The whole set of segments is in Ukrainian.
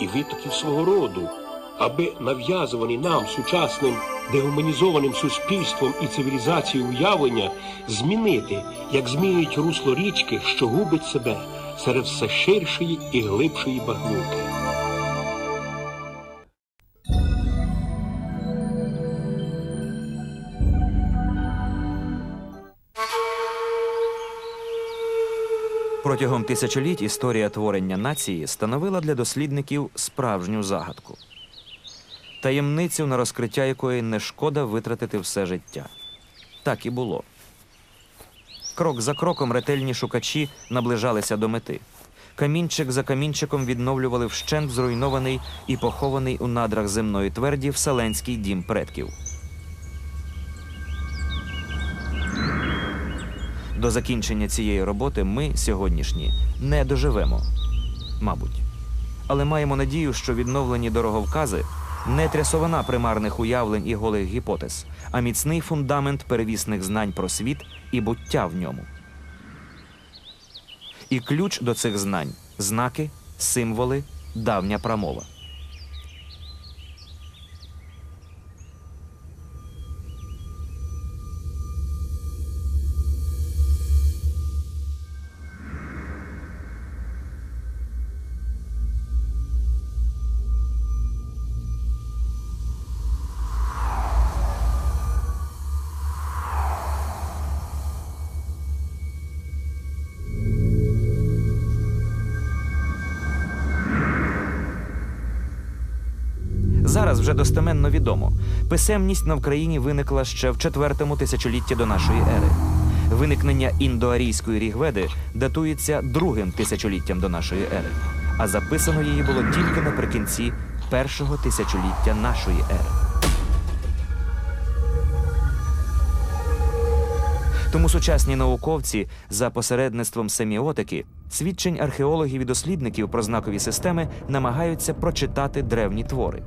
і витоків свого роду, аби нав'язувані нам сучасним дегуманізованим суспільством і цивілізацією уявлення змінити, як змінюють русло річки, що губить себе серед все ширшої і глибшої багнюки. Протягом тисячоліть історія творення нації становила для дослідників справжню загадку. Таємницю, на розкриття якої не шкода витратити все життя. Так і було. Крок за кроком ретельні шукачі наближалися до мети. Камінчик за камінчиком відновлювали вщент зруйнований і похований у надрах земної тверді вселенський дім предків. До закінчення цієї роботи ми сьогоднішні не доживемо, мабуть. Але маємо надію, що відновлені дороговкази не трясовина примарних уявлень і голих гіпотез, а міцний фундамент перевісних знань про світ і буття в ньому. І ключ до цих знань знаки, символи, давня прамова. Зараз вже достеменно відомо. Писемність на Вкраїні виникла ще в четвертому тисячолітті до нашої ери. Виникнення індоарійської рігведи датується другим тисячоліттям до нашої ери, а записано її було тільки наприкінці першого тисячоліття нашої ери. Тому сучасні науковці за посередництвом семіотики, свідчень археологів і дослідників про знакові системи намагаються прочитати древні твори.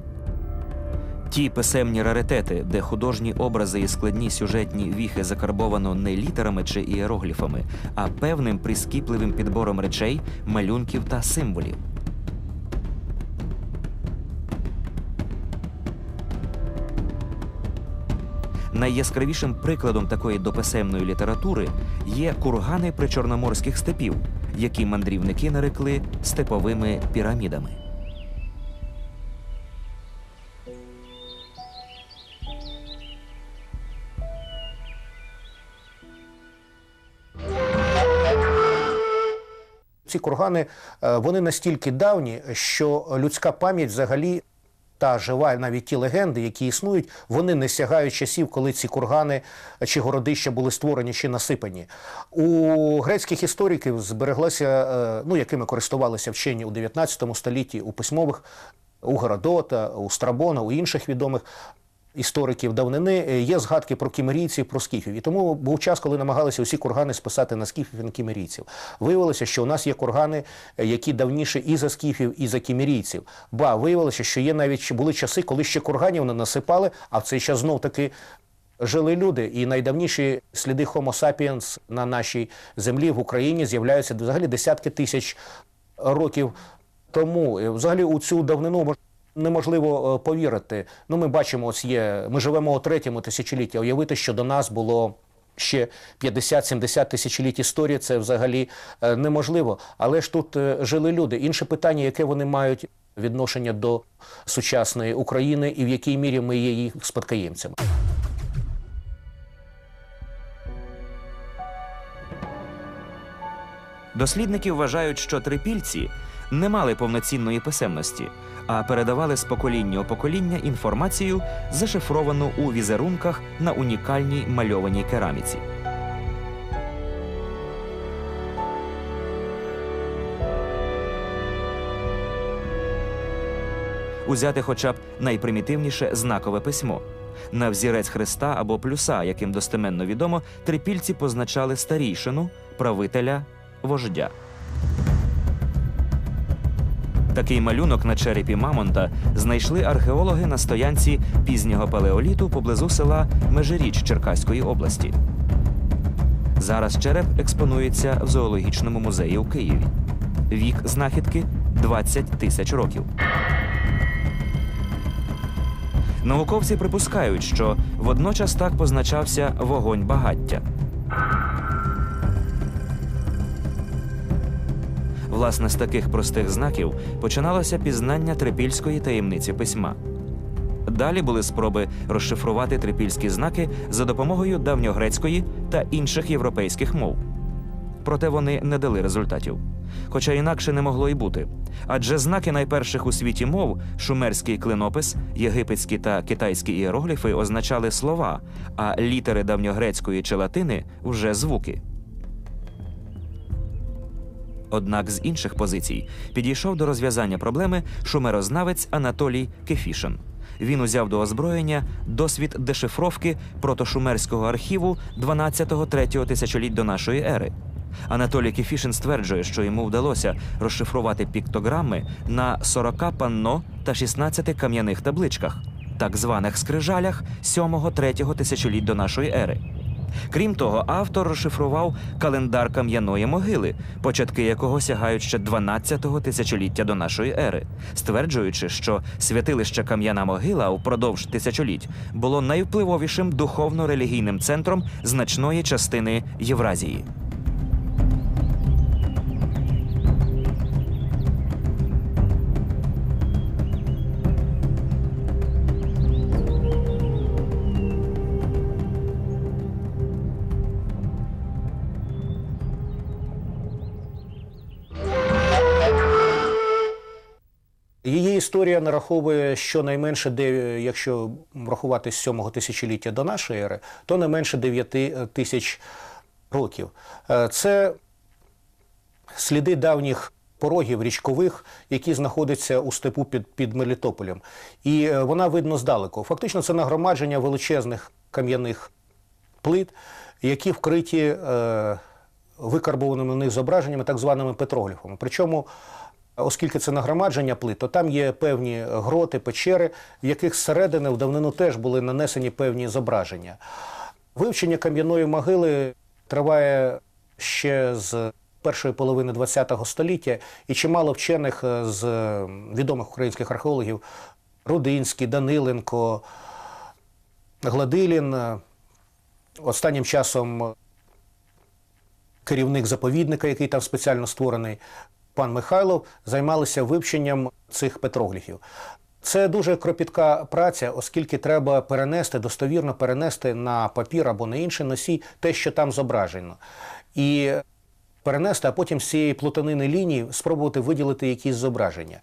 Ті писемні раритети, де художні образи і складні сюжетні віхи закарбовано не літерами чи іерогліфами, а певним прискіпливим підбором речей, малюнків та символів. Найяскравішим прикладом такої дописемної літератури є кургани причорноморських степів, які мандрівники нарекли степовими пірамідами. Ці кургани е, вони настільки давні, що людська пам'ять взагалі. Та жива навіть ті легенди, які існують, вони не сягають часів, коли ці кургани чи городища були створені чи насипані. У грецьких істориків збереглося, е, ну якими користувалися вчені у 19 столітті у письмових у Геродота, у Страбона, у інших відомих істориків давнини е, є згадки про кімерійців, про скіфів. І тому був час, коли намагалися усі кургани списати на скіфів і на кімерійців. Виявилося, що у нас є кургани, е, які давніше і за скіфів, і за кімерійців. Ба виявилося, що є навіть були часи, коли ще курганів не насипали, а в цей час знов таки. Жили люди, і найдавніші сліди Homo sapiens на нашій землі в Україні з'являються взагалі десятки тисяч років тому. Взагалі у цю давнину мож- неможливо е, повірити. Ну, ми бачимо, ось є. Ми живемо у третьому тисячолітті. Уявити, що до нас було. Ще 50-70 тисячоліть історії це взагалі е, неможливо. Але ж тут е, жили люди. Інше питання, яке вони мають відношення до сучасної України, і в якій мірі ми є їх спадкоємцями. Дослідники вважають, що трипільці не мали повноцінної писемності, а передавали з покоління у покоління інформацію, зашифровану у візерунках на унікальній мальованій кераміці. узяти хоча б найпримітивніше знакове письмо. На взірець хреста або плюса, яким достеменно відомо, трипільці позначали старійшину, правителя, вождя. Такий малюнок на черепі Мамонта знайшли археологи на стоянці пізнього палеоліту поблизу села Межиріч Черкаської області. Зараз череп експонується в зоологічному музеї у Києві. Вік знахідки 20 тисяч років. Науковці припускають, що водночас так позначався вогонь багаття. Власне, з таких простих знаків починалося пізнання трипільської таємниці письма. Далі були спроби розшифрувати трипільські знаки за допомогою давньогрецької та інших європейських мов. Проте вони не дали результатів. Хоча інакше не могло й бути. Адже знаки найперших у світі мов шумерський клинопис, єгипетські та китайські іерогліфи означали слова, а літери давньогрецької чи латини вже звуки. Однак з інших позицій підійшов до розв'язання проблеми шумерознавець Анатолій Кефішин. Він узяв до озброєння досвід дешифровки протошумерського архіву 12-3 тисячоліть до нашої ери. Анатолій Кефішин стверджує, що йому вдалося розшифрувати піктограми на 40 панно та 16 кам'яних табличках, так званих скрижалях 7-3 тисячоліть до нашої ери. Крім того, автор розшифрував календар кам'яної могили, початки якого сягають ще 12-го тисячоліття до нашої ери, стверджуючи, що святилище Кам'яна могила упродовж тисячоліть було найвпливовішим духовно-релігійним центром значної частини Євразії. Історія нараховує щонайменше, якщо врахувати з 7-го тисячоліття до нашої ери, то не менше 9 тисяч років. Е, Це сліди давніх порогів річкових, які знаходяться у степу під, під Мелітополем. І е, вона видно здалеку. Фактично, це нагромадження величезних кам'яних плит, які вкриті е, викарбованими в них зображеннями, так званими петрогліфами. Причому, оскільки це нагромадження плит, то там є певні гроти, печери, в яких зсередини в давнину теж були нанесені певні зображення. Вивчення кам'яної могили триває ще з першої половини ХХ століття, і чимало вчених е, з відомих українських археологів Рудинський, Даниленко, Гладилін. е, Останнім часом керівник заповідника, який там спеціально створений, пан Михайлов, займалися вивченням цих петрогліфів. Це дуже кропітка праця, оскільки треба перенести, достовірно перенести на папір або на інший носій те, що там зображено. І перенести, а потім з цієї плутанини лінії спробувати виділити якісь зображення.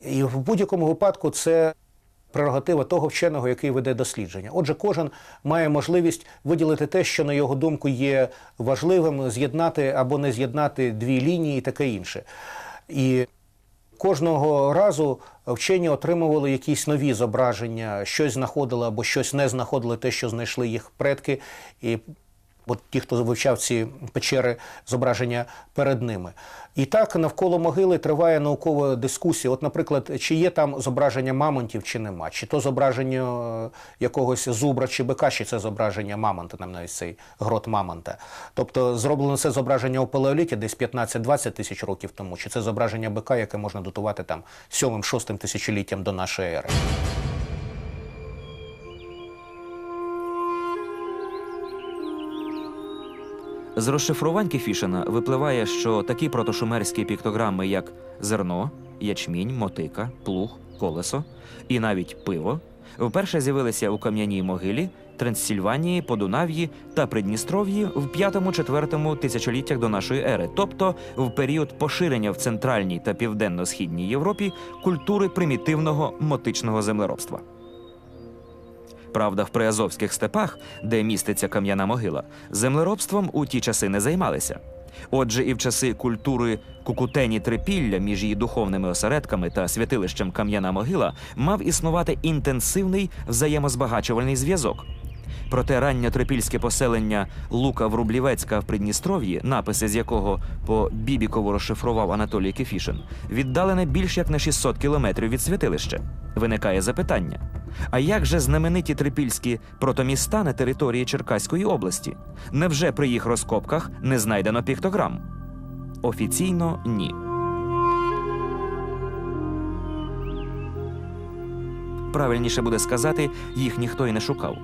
І в будь-якому випадку це прерогатива того вченого, який веде дослідження. Отже, кожен має можливість виділити те, що на його думку є важливим, з'єднати або не з'єднати дві лінії і таке інше. І кожного разу вчені отримували якісь нові зображення, щось знаходили або щось не знаходили, те, що знайшли їх предки. І От ті, хто вивчав ці печери, зображення перед ними. І так навколо могили триває наукова дискусія. От, наприклад, чи є там зображення мамонтів, чи нема, чи то зображення е, якогось зубра чи бика, чи це зображення мамонта, нам навіть цей грот мамонта. Тобто зроблено це зображення у палеоліті десь 15-20 тисяч років тому, чи це зображення бика, яке можна датувати там 7-6 тисячоліттям до нашої ери. З розшифрувань Кефішина випливає, що такі протошумерські піктограми, як зерно, ячмінь, мотика, плуг, колесо і навіть пиво, вперше з'явилися у кам'яній могилі, Трансильванії, Подунав'ї та Придністров'ї в 5-4 тисячоліттях до нашої ери, тобто в період поширення в центральній та південно-східній Європі культури примітивного мотичного землеробства. Правда, в приазовських степах, де міститься кам'яна могила, землеробством у ті часи не займалися. Отже, і в часи культури кукутені трипілля між її духовними осередками та святилищем Кам'яна могила мав існувати інтенсивний взаємозбагачувальний зв'язок. Проте ранньотрипільське поселення Лука Врублівецька в Придністров'ї, написи з якого по Бібікову розшифрував Анатолій Кефішин, віддалене більш як на 600 кілометрів від святилища. Виникає запитання: а як же знамениті трипільські протоміста на території Черкаської області? Невже при їх розкопках не знайдено піктограм? Офіційно ні. Правильніше буде сказати, їх ніхто і не шукав.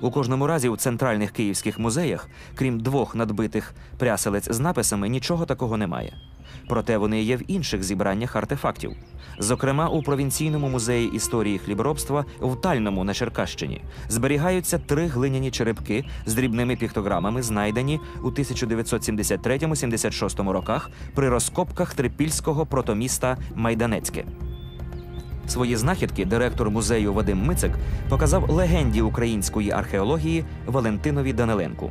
У кожному разі у центральних київських музеях, крім двох надбитих пряселець з написами, нічого такого немає. Проте вони є в інших зібраннях артефактів. Зокрема, у провінційному музеї історії хліборобства в Тальному на Черкащині зберігаються три глиняні черепки з дрібними піктограмами, знайдені у 1973-76 роках при розкопках трипільського протоміста Майданецьке. Свої знахідки директор музею Вадим Мицик показав легенді української археології Валентинові Даниленку.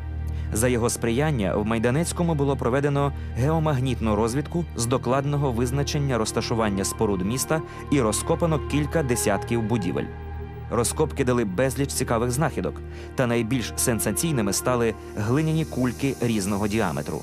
За його сприяння в Майданецькому було проведено геомагнітну розвідку з докладного визначення розташування споруд міста і розкопано кілька десятків будівель. Розкопки дали безліч цікавих знахідок, та найбільш сенсаційними стали глиняні кульки різного діаметру.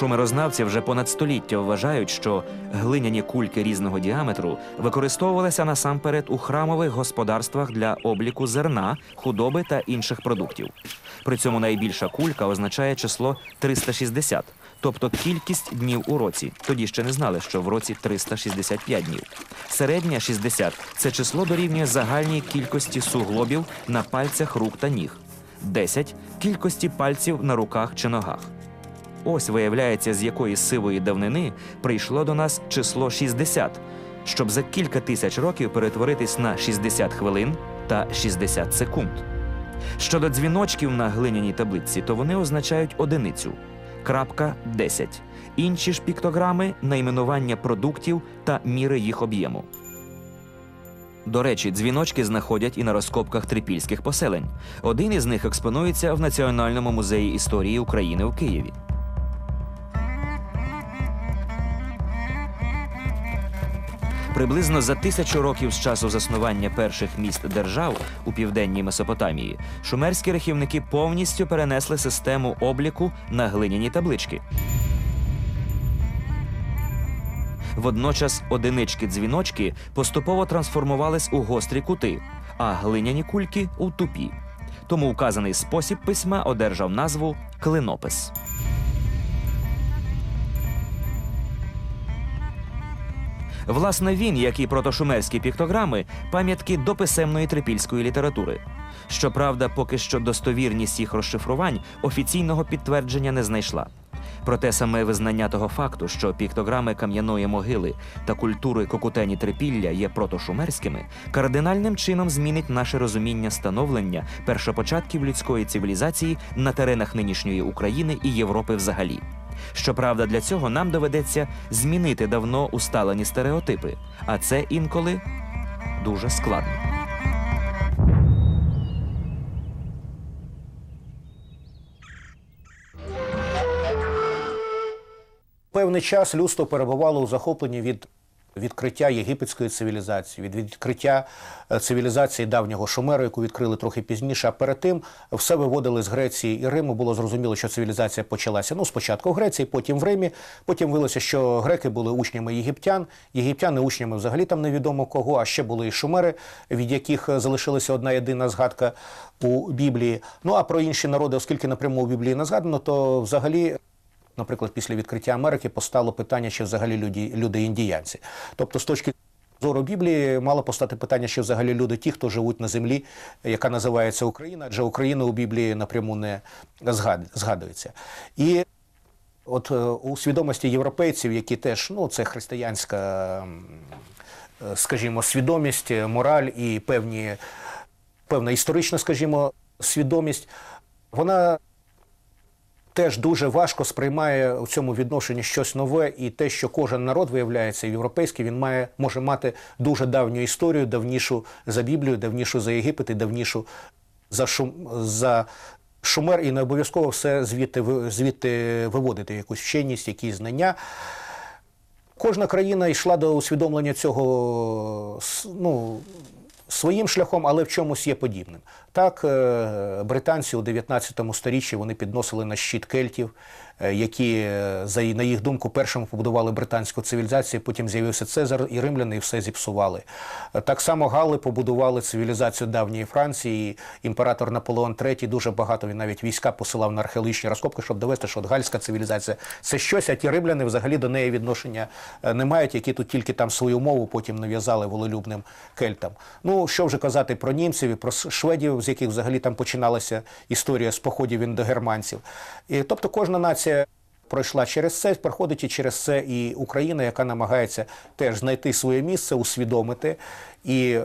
Шумерознавці вже понад століття вважають, що глиняні кульки різного діаметру використовувалися насамперед у храмових господарствах для обліку зерна, худоби та інших продуктів. При цьому найбільша кулька означає число 360, тобто кількість днів у році. Тоді ще не знали, що в році 365 днів. Середня 60 – це число дорівнює загальній кількості суглобів на пальцях рук та ніг. 10 – кількості пальців на руках чи ногах. Ось виявляється, з якої сивої давнини прийшло до нас число 60, щоб за кілька тисяч років перетворитись на 60 хвилин та 60 секунд. Щодо дзвіночків на глиняній таблиці, то вони означають одиницю крапка 10. Інші ж піктограми найменування продуктів та міри їх об'єму. До речі, дзвіночки знаходять і на розкопках трипільських поселень. Один із них експонується в Національному музеї історії України у Києві. Приблизно за тисячу років з часу заснування перших міст держав у південній Месопотамії шумерські рахівники повністю перенесли систему обліку на глиняні таблички. Водночас одинички-дзвіночки поступово трансформувались у гострі кути, а глиняні кульки у тупі. Тому вказаний спосіб письма одержав назву клинопис. Власне, він, як і протошумерські піктограми, пам'ятки до писемної трипільської літератури. Щоправда, поки що достовірність їх розшифрувань офіційного підтвердження не знайшла. Проте саме визнання того факту, що піктограми кам'яної могили та культури кокутені трипілля є протошумерськими, кардинальним чином змінить наше розуміння становлення першопочатків людської цивілізації на теренах нинішньої України і Європи взагалі. Щоправда, для цього нам доведеться змінити давно усталені стереотипи, а це інколи дуже складно. Певний час людство перебувало у захопленні від відкриття єгипетської цивілізації, від відкриття е, цивілізації давнього Шумеру, яку відкрили трохи пізніше. А перед тим все виводили з Греції і Риму. Було зрозуміло, що цивілізація почалася. Ну, спочатку в Греції, потім в Римі. Потім виявилося, що греки були учнями єгиптян, єгиптяни учнями взагалі там невідомо кого. А ще були і шумери, від яких е, залишилася одна єдина згадка у Біблії. Ну а про інші народи, оскільки напряму у Біблії не згадано, то взагалі наприклад, після відкриття Америки постало питання, чи взагалі люди, люди індіянці. Тобто, з точки зору Біблії мало постати питання, що взагалі люди ті, хто живуть на землі, яка називається Україна, адже Україна у Біблії напряму не згадується. І от е, у свідомості європейців, які теж ну це християнська, е, скажімо, свідомість, мораль і певні, певна історична, скажімо, свідомість, вона теж дуже важко сприймає у цьому відношенні щось нове, і те, що кожен народ виявляється європейський, він має може мати дуже давню історію, давнішу за Біблію, давнішу за Єгипет і давнішу за шум за. Шумер і не обов'язково все звідти, звідти виводити якусь вченість, якісь знання. Кожна країна йшла до усвідомлення цього ну, своїм шляхом, але в чомусь є подібним. Так, е, британці у 19 сторіччі вони підносили на щит кельтів, які, е, на їх думку, першими побудували британську цивілізацію. Потім з'явився Цезар і римляни, і все зіпсували. Е, Так само Гали побудували цивілізацію давньої Франції. Імператор Наполеон III дуже багато він навіть війська посилав на археологічні розкопки, щоб довести, що от гальська цивілізація це щось, а ті римляни взагалі до неї відношення е, не мають, які тут тільки там свою мову потім нав'язали волелюбним кельтам. Ну що вже казати про німців і про шведів, з яких взагалі там починалася історія з походів індогерманців. І, тобто кожна нація. Пройшла через це, проходить і через це і Україна, яка намагається теж знайти своє місце, усвідомити. І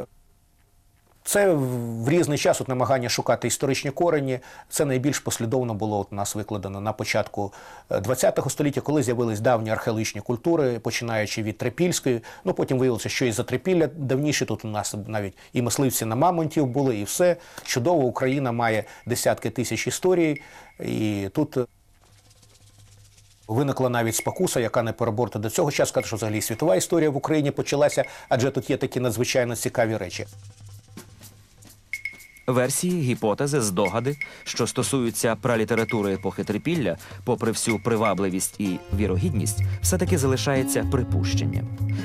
це в різний час от намагання шукати історичні корені. Це найбільш послідовно було от у нас викладено на початку ХХ століття, коли з'явились давні археологічні культури, починаючи від Трипільської. Ну потім виявилося, що і за Трипілля давніше тут у нас навіть і мисливці на мамонтів були, і все чудово. Україна має десятки тисяч історій, і тут. Виникла навіть спокуса, яка не переборта до цього часу, що взагалі світова історія в Україні почалася, адже тут є такі надзвичайно цікаві речі. Версії, гіпотези, здогади, що стосуються пралітератури епохи трипілля, попри всю привабливість і вірогідність, все-таки залишається припущення.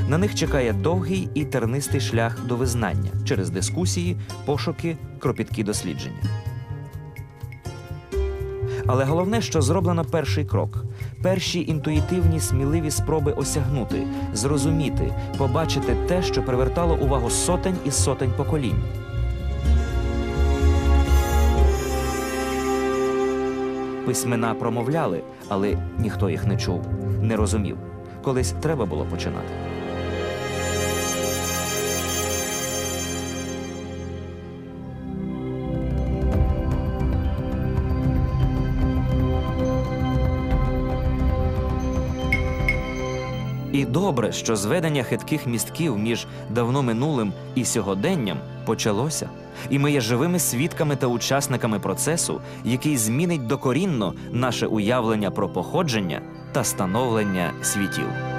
На них чекає довгий і тернистий шлях до визнання через дискусії, пошуки, кропіткі дослідження. Але головне, що зроблено перший крок. Перші інтуїтивні, сміливі спроби осягнути, зрозуміти, побачити те, що привертало увагу сотень і сотень поколінь. Письмена промовляли, але ніхто їх не чув, не розумів. Колись треба було починати. І добре, що зведення хитких містків між давно минулим і сьогоденням почалося, і ми є живими свідками та учасниками процесу, який змінить докорінно наше уявлення про походження та становлення світів.